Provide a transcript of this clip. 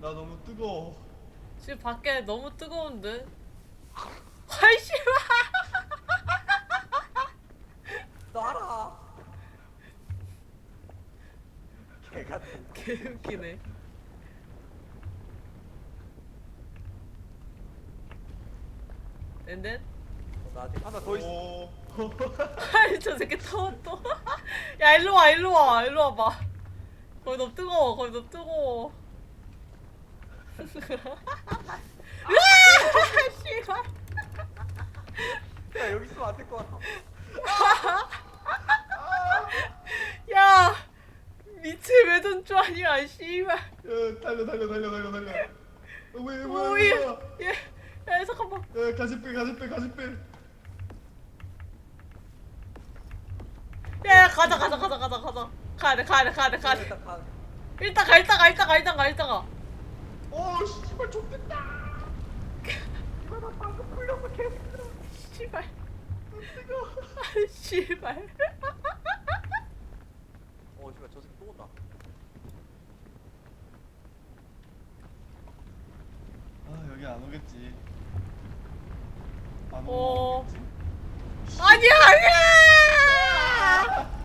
나 너무 뜨거워. 지금 밖에 너무 뜨거운데. 아이씨. 놔라. 개 같은. 개 웃기네. 앤then 어, 나 아직 하나 더 있어. 오. 아이 저 새끼 또 또. 야 일로 와 일로 와 일로 와봐. 거기 너무 뜨거워 거기 너무 뜨거워. 으아! 씨발. 야 여기 있으면 안 될 것 같아. 야 왜돈 줄 아니야 씨발. 야, 달려 달려 달려 달려 달려. 어, 왜 뭐야 오이. 뭐야? 예. 야 잠깐만. 야, 가지 빼 가지 빼 가지 빼. 야, 야 가자 가자 가자 가자 가자. 가야 돼 가야 돼 가야 돼 가야 돼. 일단 가 일단 가 일단 가 일단 가 일단 가. 오 씨발 좋겠다. 이거 나 방금 풀려서 개 힘들어. 씨발. 아 씨발. 어 씨발 저 새끼 또 온다. 아 여기 안 오겠지. 안 어. 오겠지. 아니야 아니야.